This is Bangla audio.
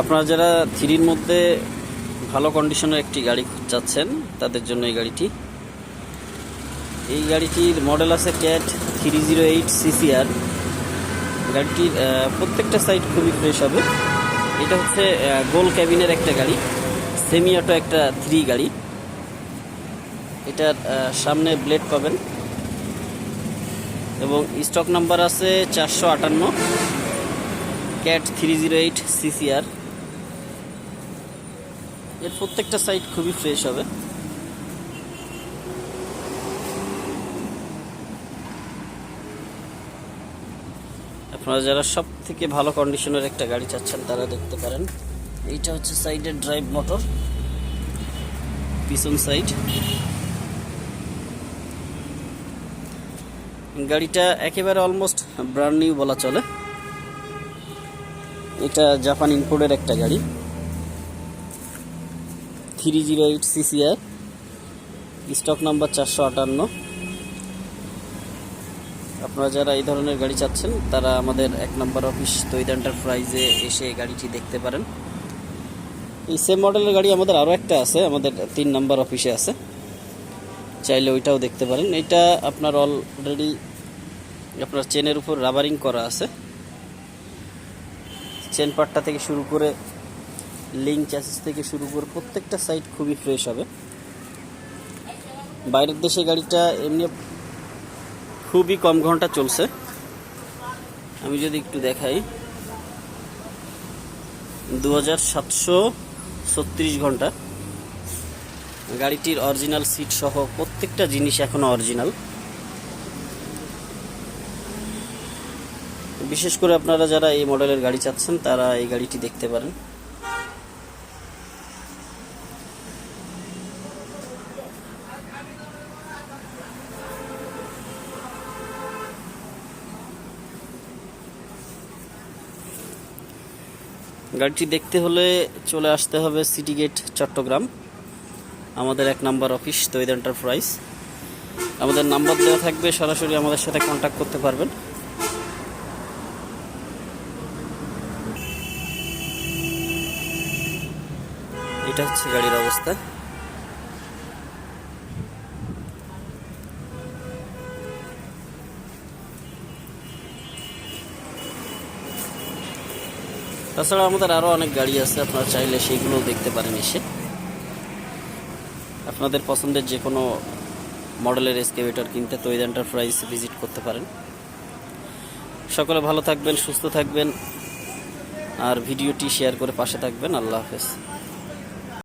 আপনারা যারা থ্রির মধ্যে ভালো কন্ডিশনের একটি গাড়ি চাচ্ছেন তাদের জন্য এই গাড়িটি। এই গাড়িটির মডেল আছে cat three zero eight CCR গাড়িটির প্রত্যেকটা সাইড খুবই ফ্রেশ হবে। এটা হচ্ছে গোল ক্যাবিনের একটা গাড়ি সেমি অটো একটা থ্রি গাড়ি। এটার সামনে ব্লেড পাবেন। এবং স্টক নাম্বার আছে চারশো আটান্ন। Cat three zero eight CCR এর প্রত্যেকটা সাইড খুবই ফ্রেশ হবে। আপনারা যারা সব থেকে ভালো কন্ডিশনের একটা গাড়ি চাচ্ছেন, তারা দেখতে পারেন। এইটা হচ্ছে সাইডের ড্রাইভ মোটর পিছন সাইড গাড়িটা একেবারে অলমোস্ট ব্র্যান্ড নিউ বলা চলে। এটা জাপান ইম্পোর্টের একটা গাড়ি। Three zero eight CCR stock number চারশো আটান্ন আপনারা যারা এই ধরনের গাড়ি চাচ্ছেন, তারা আমাদের এক নম্বর অফিস তৈদ এন্টারপ্রাইজে এসে এই গাড়িটি দেখতে পারেন। এই সেম মডেলের গাড়ি আমাদের আরও একটা আছে, আমাদের তিন নম্বর অফিসে আছে। চাইলে ওইটাও দেখতে পারেন। এটা আপনার অলরেডি আপনার চেনের উপর রাবারিং করা আছে। চেন পার্টটা থেকে শুরু করে লিঙ্ক চ্যাসিস থেকে শুরু করে প্রত্যেকটা সাইড খুবই ফ্রেশ হবে। বাইরের দেশে গাড়িটা এমনি খুবই কম ঘণ্টা চলছে। আমি যদি একটু দেখাই দু হাজার সাতশো ছত্রিশ ঘণ্টা। গাড়িটির অরিজিনাল সিট সহ প্রত্যেকটা জিনিস এখনও অরিজিনাল বিশেষ করে আপনারা যারা এই মডেলের গাড়ি চাচ্ছেন, তারা এই গাড়িটি দেখতে পারেন। গাড়িটি দেখতে হলে চলে আসতে হবে সিটি গেট চট্টগ্রাম। আমাদের এক নাম্বার অফিস তৈদ এন্টারপ্রাইজ আমাদের নাম্বার দেওয়া থাকবে, সরাসরি আমাদের সাথে কন্ট্যাক্ট করতে পারবেন। এটা হচ্ছে গাড়ির অবস্থা। তাছাড়া আমাদের আরও অনেক গাড়ি আছে, আপনারা চাইলে সেইগুলোও দেখতে পারেন এসে। আপনাদের পছন্দের যে কোনো মডেলের এসকেভেটর কিনতে তৈদ এন্টারপ্রাইজ ভিজিট করতে পারেন। সকলে ভালো থাকবেন, সুস্থ থাকবেন, আর ভিডিওটি শেয়ার করে পাশে থাকবেন। আল্লাহ হাফেজ।